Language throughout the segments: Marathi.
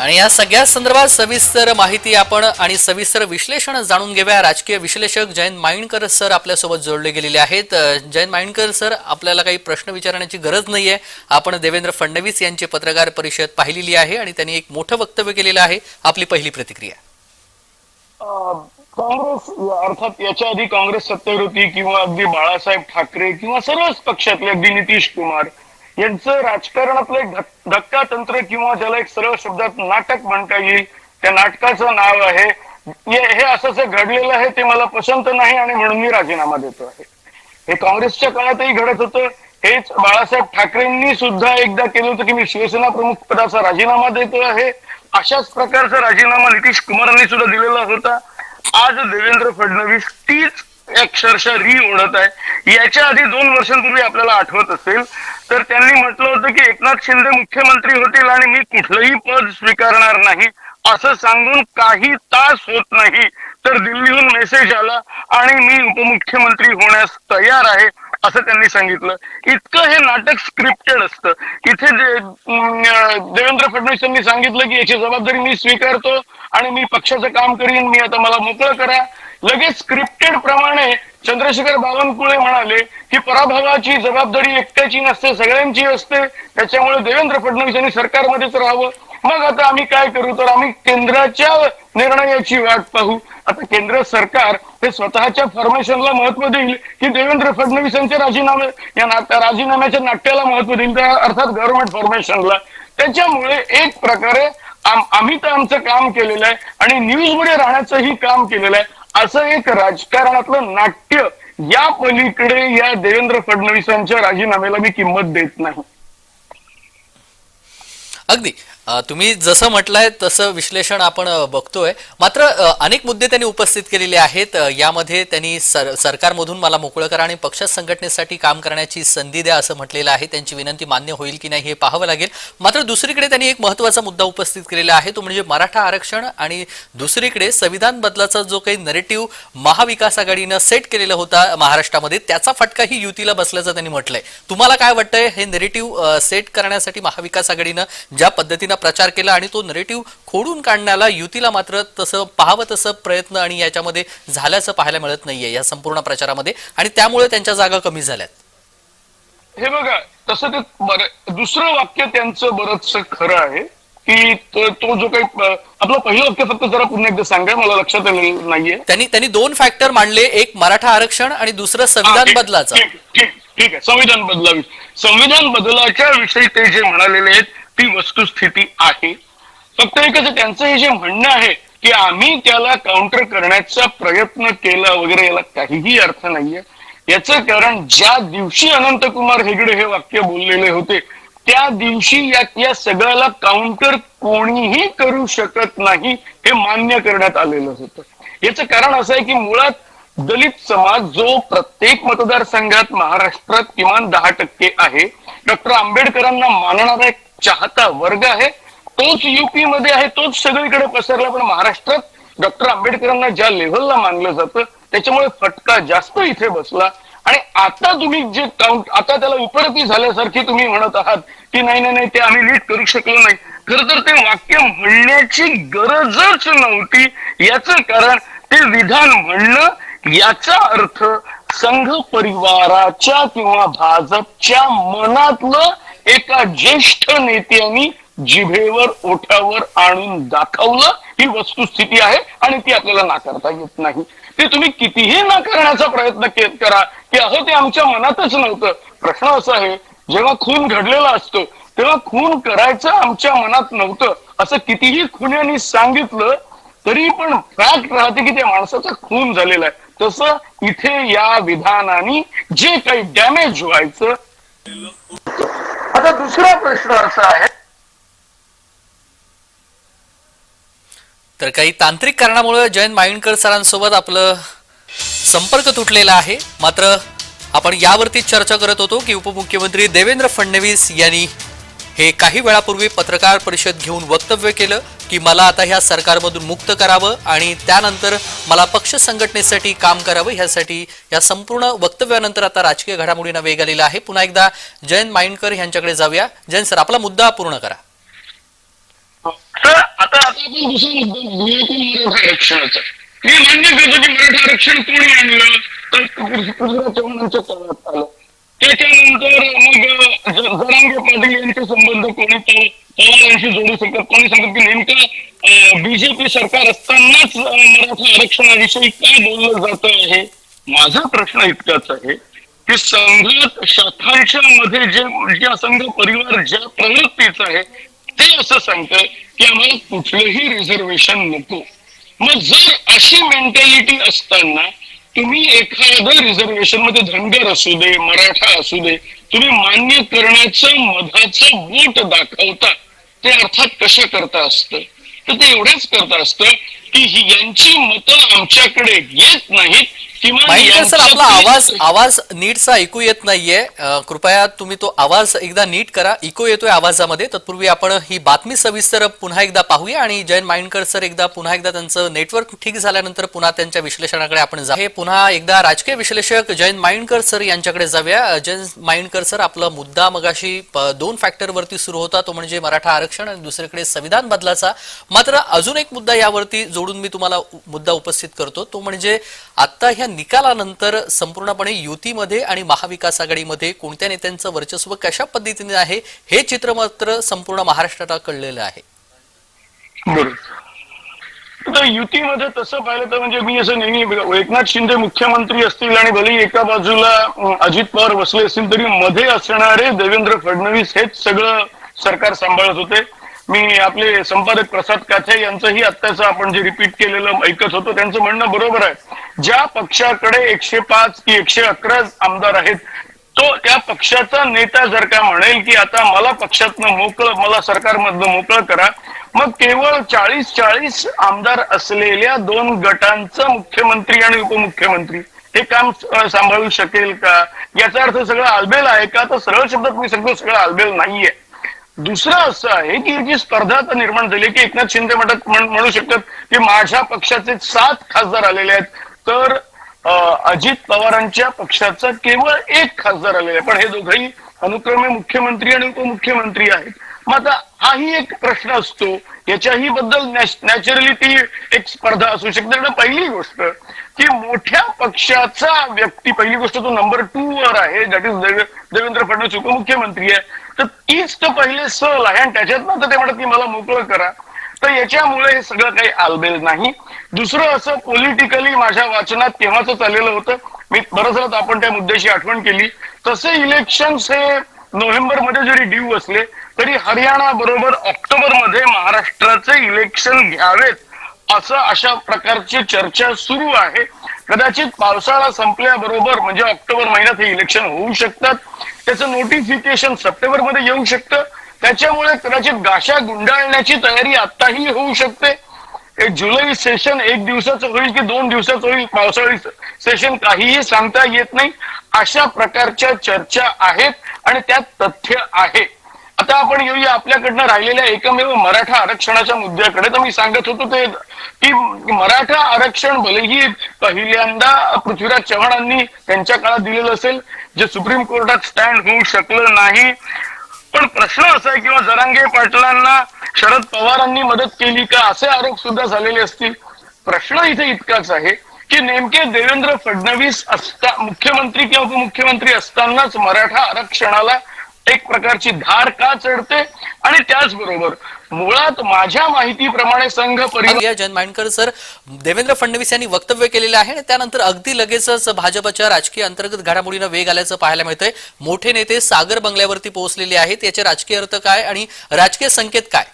आणि या सगळ्या संदर्भात सविस्तर माहिती आपण आणि सविस्तर विश्लेषण जाणून घेऊया. राजकीय विश्लेषक जयंत माइंडकर सर आपल्यासोबत जोडले गेलेले आहेत. जयंत माइंडकर सर आपल्याला काही प्रश्न विचारण्याची गरज नाहीये. आपण देवेंद्र फडणवीस यांची पत्रकार परिषद पाहिलेली आहे आणि त्यांनी एक मोठं वक्तव्य केलेलं आहे. आपली पहिली प्रतिक्रिया. काँग्रेस अर्थात याच्या आधी काँग्रेस सत्तेवर होती किंवा अगदी बाळासाहेब ठाकरे किंवा सर्वच पक्षातले अगदी नितीश कुमार यांचं राजकारणातलं एक धक्का तंत्र किंवा ज्याला एक सरळ शब्दात नाटक म्हणता येईल त्या नाटकाचं नाव आहे. हे हे असं जे घडलेलं आहे ते मला पसंत नाही आणि म्हणून मी राजीनामा देतो आहे. हे काँग्रेसच्या काळातही घडत होतं. हेच बाळासाहेब ठाकरेंनी सुद्धा एकदा केलं होतं की मी शिवसेना प्रमुख पदाचा राजीनामा देतो आहे. अशाच प्रकारचा राजीनामा नितीश कुमारांनी सुद्धा दिलेला होता. आज देवेंद्र फडणवीस तीच अक्षरशः री ओढत आहे. याच्या आधी दोन वर्षांपूर्वी आपल्याला आठवत असेल तर त्यांनी म्हटलं होतं की एकनाथ शिंदे मुख्यमंत्री होतील आणि मी कुठलंही पद स्वीकारणार नाही. असं सांगून काही तास होत नाही. तर दिल्लीहून मेसेज आला आणि मी उपमुख्यमंत्री होण्यास तयार आहे असं त्यांनी सांगितलं. इतकं हे नाटक स्क्रिप्टेड असतं. इथे देवेंद्र फडणवीस यांनी सांगितलं की याची जबाबदारी मी स्वीकारतो आणि मी पक्षाचं काम करीन मी आता मला मोकळं करा. लगेच स्क्रिप्टेड प्रमाणे चंद्रशेखर बावनकुळे म्हणाले की पराभवाची जबाबदारी एकट्याची नसते सगळ्यांची असते. त्याच्यामुळे देवेंद्र फडणवीस यांनी सरकारमध्येच राहावं. मग आता आम्ही काय करू? तर आम्ही केंद्राच्या निर्णयाची वाट पाहू. आता केंद्र सरकार हे स्वतःच्या फॉर्मेशनला महत्त्व देईल की देवेंद्र फडणवीस यांचे राजीनामे? या राजीनाम्याच्या नाट्याला महत्त्व देईल त्या अर्थात गव्हर्नमेंट फॉर्मेशनला त्याच्यामुळे एक प्रकारे आम- आम्ही तर आमचं काम केलेलं आहे आणि न्यूजमध्ये राहण्याचंही काम केलेलं आहे. असं एक राजकारणातलं नाट्य या पलीकडे या देवेंद्र फडणवीसांच्या राजीनाम्याला मी किंमत देत नाही. अगदी. तुम्ही जसं म्हटलंय तसं विश्लेषण आपण बघतोय. मात्र अनेक मुद्दे त्यांनी उपस्थित केलेले आहेत. यामध्ये त्यांनी सर सरकारमधून मला मोकळं करा आणि पक्ष संघटनेसाठी काम करण्याची संधी द्या असं म्हटलेलं आहे. त्यांची विनंती मान्य होईल की नाही हे पाहावं लागेल. मात्र दुसरीकडे त्यांनी एक महत्त्वाचा मुद्दा उपस्थित केलेला आहे. तो म्हणजे मराठा आरक्षण आणि दुसरीकडे संविधान बदलाचा जो काही नरेटिव्ह महाविकास आघाडीनं सेट केलेला होता महाराष्ट्रामध्ये त्याचा फटकाही युतीला बसल्याचं त्यांनी म्हटलंय. तुम्हाला काय वाटतंय? हे नेरेटिव्ह सेट करण्यासाठी महाविकास आघाडीनं ज्या पद्धतीनं प्रचार केला आणि तो नरेटिव्ह खोडून काढण्याला युतीला मात्र तसं पाहावं तसं प्रयत्न आणि याच्यामध्ये झाल्याचं पाहायला मिळत नाहीये या संपूर्ण प्रचारामध्ये. आणि त्यामुळे त्यांच्या जागा कमी झाल्यात. हे बघा तसं ते दुसरं वाक्य त्यांचं बरंच खरं आहे की तो तो जो काही आपलं पहिलं वाक्य फक्त जरा पुन्हा एकदा सांगा मला लक्षात नाहीये. त्यांनी त्यांनी दोन फॅक्टर मांडले एक मराठा आरक्षण आणि दुसरं संविधान बदलाचा. ठीक आहे संविधान बदलावी. संविधान बदलाच्या विषयी ते जे म्हणालेले आहेत ती वस्तुस्थिती आहे. फक्त एकच त्यांचं हे जे म्हणणं आहे की आम्ही त्याला काउंटर करण्याचा प्रयत्न केला वगैरे याला काहीही अर्थ नाहीये. याचं कारण ज्या दिवशी अनंतकुमार हेगडे हे वाक्य बोललेले होते त्या दिवशी या या सगळ्याला काउंटर कोणीही करू शकत नाही हे मान्य करण्यात आलेलं होतं. याचं कारण असं आहे की मुळात दलित समाज जो प्रत्येक मतदारसंघात महाराष्ट्रात किमान दहा टक्के आहे. डॉक्टर आंबेडकरांना मानणारा एक चाहता वर्ग आहे तोच युपी मध्ये आहे तोच सगळीकडे पसरला पण महाराष्ट्रात डॉक्टर आंबेडकरांना ज्या लेव्हलला मानलं जातं त्याच्यामुळे फटका जास्त इथे बसला. आणि आता तुम्ही जे काउंट आता त्याला उपरती झाल्यासारखी तुम्ही म्हणत आहात की नाही नाही नाही ते आम्ही लीड करू शकलो नाही. खर तर ते वाक्य म्हणण्याची गरजच नव्हती. याचं कारण ते विधान म्हणणं याचा अर्थ संघ परिवाराच्या किंवा भाजपच्या मनातलं एका ज्येष्ठ नेत्यांनी जिभेवर ओठावर आणून दाखवलं ही वस्तुस्थिती आहे आणि ती आपल्याला नाकारता येत नाही. ते तुम्ही कितीही नाकारण्याचा प्रयत्न करा की अहो ते आमच्या मनातच नव्हतं. प्रश्न असा आहे जेव्हा खून घडलेला असतो तेव्हा खून करायचं आमच्या मनात नव्हतं. असं कितीही खुन्यानी सांगितलं तरी पण फॅक्ट राहते की त्या माणसाचा खून झालेला आहे. तसं इथे या विधानाने जे काही डॅमेज व्हायचं आता दुसरा प्रश्न असा आहे. तर काही तांत्रिक कारणामुळे जयंत माइंडकर सरांसोबत आपलं संपर्क तुटलेला आहे. मात्र आपण यावरती चर्चा करत होतो की उपमुख्यमंत्री देवेंद्र फडणवीस यांनी हे काही वेळापूर्वी पत्रकार परिषद घेऊन वक्तव्य केलं. की मला आता ह्या सरकारमधून मुक्त करावं आणि त्यानंतर मला पक्ष संघटनेसाठी काम करावं ह्यासाठी या संपूर्ण वक्तव्यानंतर आता राजकीय घडामोडींना वेग आलेला आहे. पुन्हा एकदा जयंत माइंडकर यांच्याकडे जाऊया. जयंत सर आपला मुद्दा पूर्ण करा. आपण दुसरा मुद्दा आरक्षणाचा. मी मान्य करतो की मराठा आरक्षण कोणी आणलं? तर चव्हाणांच्या काळात आलं? त्याच्यानंतर मग जरांगे पाटील यांचे संबंध कोणी पव- पवारांशी जोडू शकतात कोणी सांगत की नेमकं बीजेपी सरकार असतानाच मराठा आरक्षणाविषयी काय बोललं जात आहे? माझा प्रश्न इतकाच आहे की संघात शाखांच्या मध्ये जे ज्या संघ परिवार ज्या प्रवृत्तीचा आहे ते असं सांगतं की आम्हाला कुठलंही रिझर्वेशन नको. मग जर अशी मेंटॅलिटी असताना तुम्ही एखादं रिझर्वेशनमध्ये धनगर असू दे मराठा असू दे तुम्ही मान्य करण्याचं मधाचं बोट दाखवता ते अर्थात कशा करता असतं? तर ते एवढंच करता असतं की यांची मतं आमच्याकडे येत नाहीत माहिती सर आपला आवाज आवाज नीटचा ऐकू येत नाहीये. कृपया तुम्ही तो आवाज एकदा नीट करा. इको येतोय आवाजामध्ये. तत्पूर्वी आपण ही बातमी सविस्तर पुन्हा एकदा पाहूया आणि जयंत माइंडकर सर एकदा पुन्हा एकदा त्यांचं नेटवर्क ठीक झाल्यानंतर पुन्हा त्यांच्या विश्लेषणाकडे आपण जा हे पुन्हा एकदा राजकीय विश्लेषक जयंत माइंडकर सर यांच्याकडे जाऊया. जयंत माइंडकर सर आपला मुद्दा मगाशी दोन फॅक्टर वरती सुरू होता. तो म्हणजे मराठा आरक्षण आणि दुसरीकडे संविधान बदलाचा. मात्र अजून एक मुद्दा यावरती जोडून मी तुम्हाला मुद्दा उपस्थित करतो. तो म्हणजे आता ह्या निकालानंतर संपूर्णपणे युतीमध्ये आणि महाविकास आघाडीमध्ये कोणत्या नेत्यांचं वर्चस्व कशा पद्धतीने आहे हे चित्र मात्र संपूर्ण महाराष्ट्राला कळलेलं आहे. तर युतीमध्ये तसं पाहिलं तर म्हणजे मी असं नेहमी एकनाथ शिंदे मुख्यमंत्री असतील आणि भले एका बाजूला अजित पवार बसले असतील तरी मध्ये असणारे देवेंद्र फडणवीस हेच सगळं सरकार सांभाळत होते. मी आपले संपादक प्रसाद काथे यांचंही आत्ताचं आपण जे रिपीट केलेलं ऐकत होतो त्यांचं म्हणणं बरोबर आहे. ज्या पक्षाकडे एकशे पाच की एकशे अकरा आमदार आहेत तो त्या पक्षाचा नेता जर का म्हणेल की आता मला पक्षातनं मोकळं मला सरकारमधनं मोकळं करा मग केवळ चाळीस चाळीस आमदार असलेल्या दोन गटांचा मुख्यमंत्री आणि उपमुख्यमंत्री हे काम सांभाळू शकेल का? याचा अर्थ सगळं आलबेल आहे का? तर सरळ शब्दात मी सांगतो सगळं आलबेल नाहीये. दुसरं असं आहे की जी स्पर्धा आता निर्माण झाली की एकनाथ शिंदे म्हणतात म्हणू शकतात की माझ्या पक्षाचे सात खासदार आलेले आहेत. तर अजित पवारांच्या पक्षाचा केवळ एक खासदार आलेला आहे. पण हे दोघंही अनुक्रमे मुख्यमंत्री आणि उपमुख्यमंत्री आहेत. मग आता हाही एक प्रश्न असतो. याच्याही बद्दल नॅचरली ती एक स्पर्धा असू शकते. आणि पहिली गोष्ट की मोठ्या पक्षाचा व्यक्ती पहिली गोष्ट तो नंबर टू वर आहे. दॅट इज देवेंद्र फडणवीस उपमुख्यमंत्री आहे. तर तीच तर पहिले सल आहे. आणि त्याच्यातनं तर ते म्हणत की मला मोकळं करा. तर याच्यामुळे हे सगळं काही आलबेल नाही. दुसरं असं पॉलिटिकली माझ्या वाचनात तेव्हाच चाललेलं होतं. मी बरंच आपण त्या मुद्द्याची आठवण केली. तसे इलेक्शन हे नोव्हेंबरमध्ये जरी ड्यू असले तरी हरियाणा बरोबर ऑक्टोबरमध्ये महाराष्ट्राचे इलेक्शन घ्यावेत असं अशा प्रकारची चर्चा सुरू आहे. कदाचित पावसाळा संपल्याबरोबर म्हणजे ऑक्टोबर महिन्यात हे इलेक्शन होऊ शकतात. त्याचं नोटिफिकेशन सप्टेंबरमध्ये येऊ शकतं. त्याच्यामुळे कदाचित गाशा गुंडाळण्याची तयारी आताही होऊ शकते. जुलै सेशन एक दिवसाचं होईल की दोन दिवसाचं होईल? पावसाळी सेशन काहीही सांगता येत नाही. अशा प्रकारच्या चर्चा आहेत आणि त्यात तथ्य आहे. आता आपण येऊया आपल्याकडनं राहिलेल्या एकमेव मराठा आरक्षणाच्या मुद्द्याकडे. तर मी सांगत होतो ते की मराठा आरक्षण भलेही पहिल्यांदा पृथ्वीराज चव्हाणांनी त्यांच्या काळात दिलेलं असेल. जे सुप्रीम कोर्टात स्टँड होऊ शकलं नाही. पण प्रश्न असा आहे किंवा जरांगे पाटलांना शरद पवारांनी मदत केली का? असे आरोप सुद्धा झालेले असतील. प्रश्न इथे इतकाच आहे की नेमके देवेंद्र फडणवीस असता मुख्यमंत्री किंवा उपमुख्यमंत्री असतानाच मराठा आरक्षणाला एक प्रकारची धार का चढते? आणि त्याचबरोबर मुळात माझ्या माहितीप्रमाणे संघ परिवार माइंडकर सर देवेंद्र फडणवीस यांनी वक्तव्य केलेलं आहे आणि त्यानंतर अगदी लगेचच भाजपच्या राजकीय अंतर्गत घडामोडीनं वेग आल्याचं पाहायला मिळतंय. मोठे नेते सागर बंगल्यावरती पोहोचलेले आहेत. याचे राजकीय अर्थ काय आणि राजकीय संकेत काय?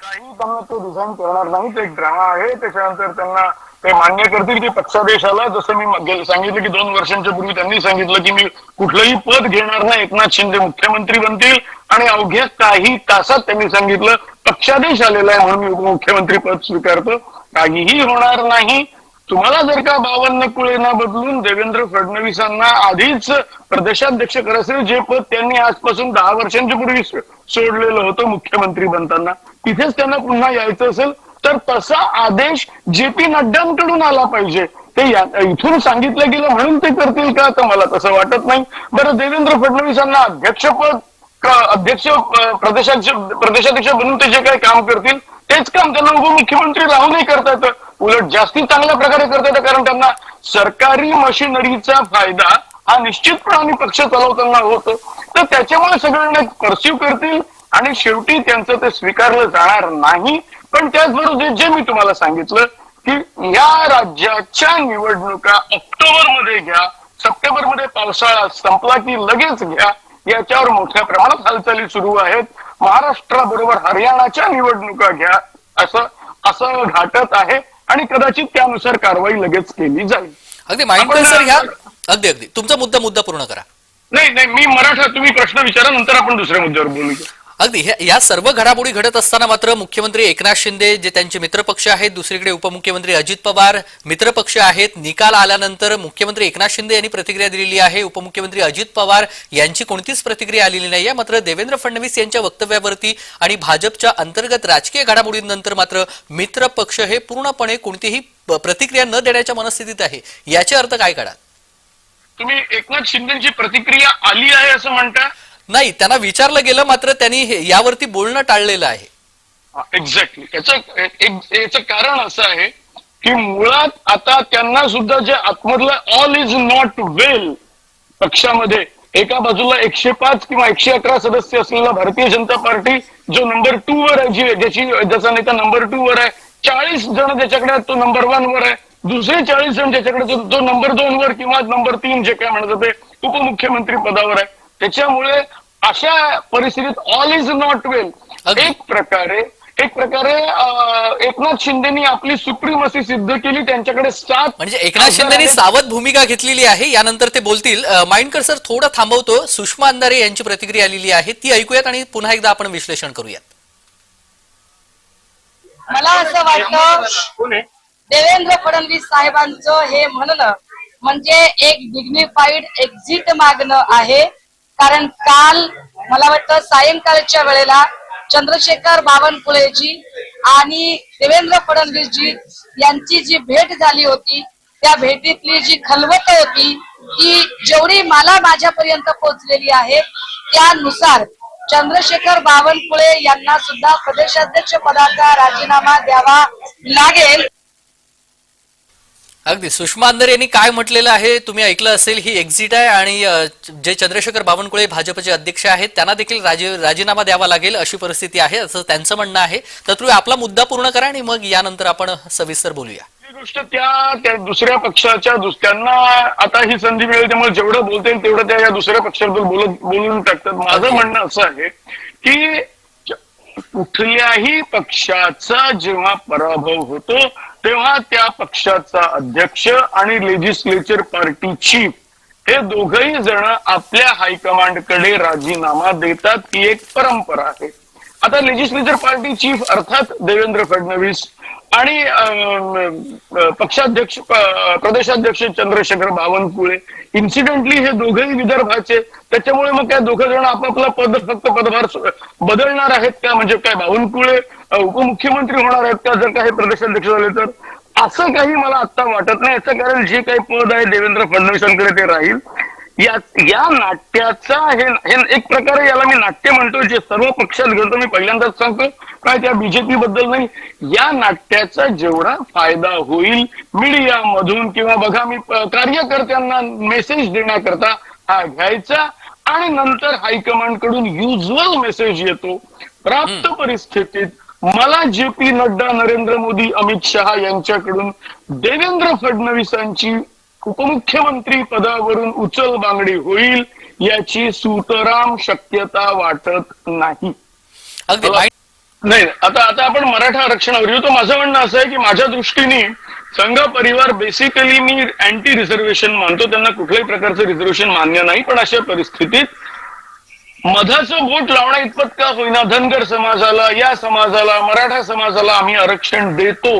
काही त्यांना तो रिझाईन करणार नाही तो एक ड्रामा आहे त्याच्यानंतर त्यांना ते मान्य करतील की पक्षादेशाला जसं मी सांगितलं की दोन वर्षांच्या पूर्वी त्यांनी सांगितलं की मी कुठलंही पद घेणार नाही एकनाथ शिंदे मुख्यमंत्री बनतील आणि अवघ्या काही तासात त्यांनी सांगितलं पक्षादेश आलेला आहे म्हणून मी उपमुख्यमंत्री पद स्वीकारतो. काहीही होणार नाही. तुम्हाला जर का बावन्न कुळेना बदलून देवेंद्र फडणवीसांना आधीच प्रदेशाध्यक्ष असेल जे पद त्यांनी आजपासून दहा वर्षांच्या पूर्वी सोडलेलं होतं मुख्यमंत्री बनताना तिथेच त्यांना पुन्हा यायचं असेल तर तसा आदेश जे पी नड्डांकडून आला पाहिजे. ते इथून सांगितलं गेलं म्हणून ते करतील का? तर मला तसं वाटत नाही. बरं देवेंद्र फडणवीसांना अध्यक्षपद अध्यक्ष प्रदेशाध्यक्ष प्रदेशाध्यक्ष बनून ते जे काही काम करतील तेच काम त्यांना उपमुख्यमंत्री राहूनही करता येतं उलट जास्ती चांगल्या प्रकारे करता येतं कारण त्यांना सरकारी मशिनरीचा फायदा हा निश्चितपणाने पक्ष चालवताना होतो. तर त्याच्यामुळे सगळ्यांना परस्यू करतील आणि शेवटी त्यांचं ते स्वीकारलं जाणार नाही. पण त्याचबरोबर जे- मी तुम्हाला सांगितलं की या राज्याच्या निवडणुका ऑक्टोबरमध्ये घ्या सप्टेंबरमध्ये पावसाळा संपला की लगेच घ्या याच्यावर मोठ्या प्रमाणात हालचाली सुरू आहेत. महाराष्ट्राबरोबर हरियाणाच्या निवडणुका घ्या असं असं घाटत आहे आणि कदाचित त्यानुसार कारवाई लगेच केली जाईल. अगदी आपण- सर ह्या अगदी अगदी. तुमचा मुद्दा मुद्दा पूर्ण करा. नाही नाही मी मराठा तुम्ही प्रश्न विचारा नंतर आपण दुसऱ्या मुद्द्यावर बोलूया. अगदी. या सर्व घडामोडी घडत असताना मात्र मुख्यमंत्री एकनाथ शिंदे जे त्यांचे मित्रपक्ष आहेत दुसरीकडे उपमुख्यमंत्री अजित पवार मित्रपक्ष आहेत निकाल आल्यानंतर मुख्यमंत्री एकनाथ शिंदे यांनी प्रतिक्रिया दिलेली आहे. उपमुख्यमंत्री अजित पवार यांची कोणतीच प्रतिक्रिया आलेली नाही. मात्र देवेंद्र फडणवीस यांच्या वक्तव्यावरती आणि भाजपच्या अंतर्गत राजकीय घडामोडींनंतर मात्र मित्रपक्ष हे पूर्णपणे कोणतीही प्रतिक्रिया न देण्याच्या मनस्थितीत आहे. याचे अर्थ काय काढा तुम्ही एकनाथ शिंदेची प्रतिक्रिया आली आहे असं म्हणता नाही त्यांना विचारलं गेलं मात्र त्यांनी हे- यावरती बोलणं टाळलेलं आहे. एक्झॅक्टली याचं याचं कारण असं आहे की मुळात आता त्यांना सुद्धा जे आतमधलं ऑल इज नॉट वेल पक्षामध्ये एका बाजूला एकशे पाच किंवा एकशे अकरा सदस्य असलेला भारतीय जनता पार्टी जो नंबर टू वर आहे जी ज्याची ज्याचा नेता नंबर टू वर आहे चाळीस जण ज्याच्याकडे तो नंबर वन वर आहे दुसरे चाळीस जण ज्याच्याकडे तो नंबर दोन वर किंवा नंबर तीन जे काय म्हणत ते उपमुख्यमंत्री पदावर आहे. त्याच्यामुळे अशा परिस्थितीत ऑल इज नॉट वेल. एक प्रकारे एक प्रकारे एकनाथ शिंदेनी आपली सुप्रीमसी सिद्ध केली त्यांच्याकडे सात म्हणजे एकनाथ शिंदेनी सावध भूमिका घेतलेली आहे यानंतर ते बोलतील. माइंडकर सर थोडं थांबवतो. सुषमा अंधारे यांची प्रतिक्रिया आलेली आहे ती ऐकूयात आणि पुन्हा एकदा आपण विश्लेषण करूयात. मला असं वाटतं देवेंद्र फडणवीस साहेबांचं हे म्हणणं म्हणजे एक डिग्निफाईड एक्झिट मागणं आहे. कारण काल मला वाटतं सायंकाळच्या वेळेला चंद्रशेखर बावनकुळेजी आणि देवेंद्र फडणवीसजी यांची जी भेट झाली होती त्या भेटीतली जी खलबत होती ती जेवढी मला माझ्यापर्यंत पोहोचलेली आहे त्यानुसार चंद्रशेखर बावनकुळे यांना सुद्धा प्रदेशाध्यक्ष पदाचा राजीनामा द्यावा लागेल. अगदी. सुषमा अंधारे यांनी काय म्हटलेलं आहे? तुम्ही ऐकलं असेल ही एक्झिट आहे आणि जे चंद्रशेखर बावनकुळे भाजपचे अध्यक्ष आहेत त्यांना देखील राजी राजीनामा द्यावा लागेल अशी परिस्थिती आहे असं त्यांचं म्हणणं आहे. तर तुम्ही आपला मुद्दा पूर्ण करा आणि मग यानंतर आपण सविस्तर बोलूया. ही गोष्ट त्या त्या दुसऱ्या पक्षाच्या त्यांना आता ही संधी मिळेल त्यामुळे जेवढं बोलता तेवढं त्या या दुसऱ्या पक्षाबद्दल बोलत बोलून टाकतात. माझं म्हणणं असं आहे की कुठल्याही पक्षाचा जेव्हा पराभव होतो तेव्हा त्या पक्षाचा अध्यक्ष आणि लेजिस्लेचर पार्टी चीफ हे दोघही जण आपल्या हायकमांडकडे राजीनामा देतात ही एक परंपरा आहे. आता लेजिस्लेचर पार्टी चीफ अर्थात देवेंद्र फडणवीस आणि पक्षाध्यक्ष प्रदेशाध्यक्ष चंद्रशेखर बावनकुळे. इन्सिडेंटली हे दोघेही विदर्भाचे. त्याच्यामुळे मग काय दोघं जण आपापला पद फक्त पदभार बदलणार आहेत का? म्हणजे काय बावनकुळे उपमुख्यमंत्री होणार आहेत का? जर काही प्रदेशाध्यक्ष झाले तर? असं काही मला आता वाटत नाही. याचं कारण जे काही पद आहे देवेंद्र फडणवीसांकडे ते राहील. या या नाट्याचा हे हे एक प्रकारे याला मी नाट्य म्हणतो जे सर्व पक्षात घडतो मी पहिल्यांदाच सांगतो काय त्या बीजेपी बद्दल नाही. या नाट्याचा जेवढा फायदा होईल मीडिया मधून किंवा बघा मी कार्यकर्त्यांना मेसेज देण्याकरता हा घ्यायचा आणि नंतर हायकमांडकडून युजल मेसेज येतो. प्राप्त परिस्थितीत मला जे पी नड्डा नरेंद्र मोदी अमित शहा यांच्याकडून देवेंद्र फडणवीसांची उपमुख्यमंत्री पदावरून उचल बांगडी होईल याची सुतराम शक्यता वाटत नाही. नाही आता आता आपण मराठा आरक्षणावर येऊ. तर माझं म्हणणं असं आहे की माझ्या दृष्टीने संघ परिवार बेसिकली मी अँटी रिझर्वेशन मानतो. त्यांना कुठल्याही प्रकारचं रिझर्वेशन मान्य नाही. पण अशा परिस्थितीत मधाचं बोट लावण्या इतपत का होईना? धनगर समाजाला या समाजाला मराठा समाजाला आम्ही आरक्षण देतो.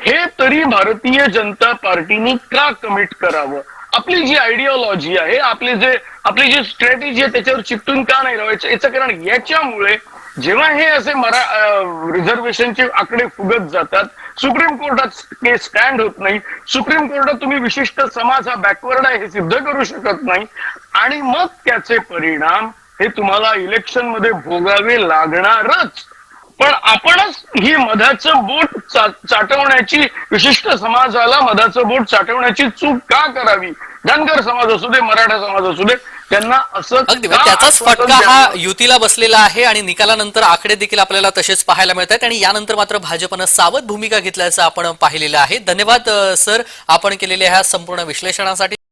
हे तरी भारतीय जनता पार्टीने का कमिट करावं? आपली जी आयडिओलॉजी आहे आपली जे आपली जी स्ट्रॅटेजी आहे त्याच्यावर चिपटून का नाही राहायचं याचं कारण याच्यामुळे जेव्हा हे असे मरा रिझर्वेशनचे आकडे फुगत जातात सुप्रीम कोर्टात केस स्टँड होत नाही. सुप्रीम कोर्टात तुम्ही विशिष्ट समाज हा बॅकवर्ड आहे हे सिद्ध करू शकत नाही. आणि मग त्याचे परिणाम हे तुम्हाला इलेक्शनमध्ये भोगावे लागणारच. पण आपणच ही मधाचं बोट चा- चाटवण्याची विशिष्ट समाजाला मधाचं बोट चाटवण्याची चूक का करावी? धनगर समाज असू दे मराठा समाज असू दे त्यांना असं त्याचाच फटका हा? युतीला बसलेला आहे आणि निकालानंतर आकडे देखील आपल्याला तसेच पाहायला मिळत आहेत आणि यानंतर मात्र भाजपनं सावध भूमिका घेतल्याचं आपण पाहिलेलं आहे. धन्यवाद सर. आपण केलेल्या ह्या संपूर्ण विश्लेषणासाठी.